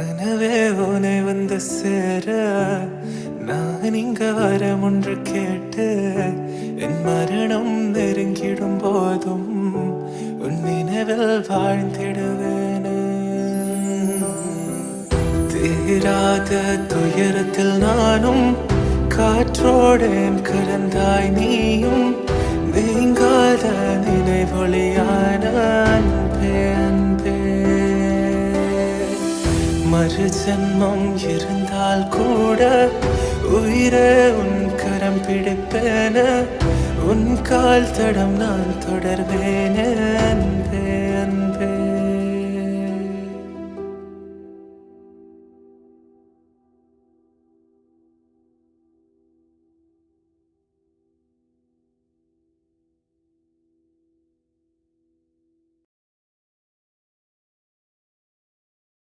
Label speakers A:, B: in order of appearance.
A: கனவே உனை வந்து சேர நான் இங்க வரம் ஒன்று கேட்டு என் மரணம் நெருங்கிடும் போதும் உன் நினைவில் வாழ்ந்திடுவேன். தீராத துயரத்தில் நானும் காற்றோடேன் கலந்தாய் நீ. மறு ஜென்மம் இருந்தால் கூட உயிரே உன் கரம் பிடிப்பேன. உன் கால் தடம் நான் தொடர்வேன